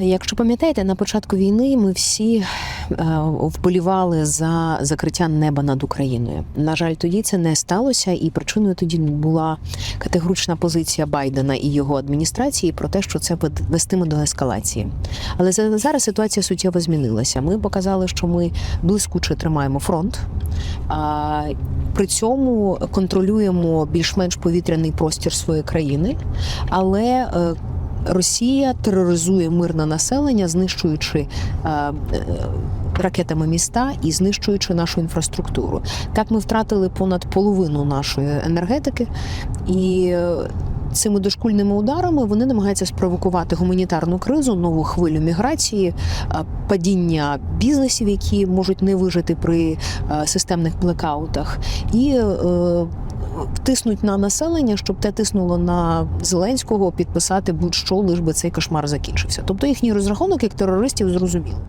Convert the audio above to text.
Якщо пам'ятаєте, на початку війни ми всі е, вболівали за закриття неба над Україною. На жаль, тоді це не сталося, і причиною тоді була категорична позиція Байдена і його адміністрації про те, що це вестиме до ескалації. Але за- зараз ситуація суттєво змінилася. Ми показали, що ми блискуче тримаємо фронт. При цьому контролюємо більш-менш повітряний простір своєї країни, але е, Росія тероризує мирне населення, знищуючи е, е, ракетами міста і знищуючи нашу інфраструктуру. Так ми втратили понад половину нашої енергетики, і е, цими дошкульними ударами вони намагаються спровокувати гуманітарну кризу, нову хвилю міграції, падіння бізнесів, які можуть не вижити при системних блекаутах, і втиснуть на населення, щоб те тиснуло на Зеленського підписати будь-що, лиш би цей кошмар закінчився. Тобто їхній розрахунок як терористів зрозумілий.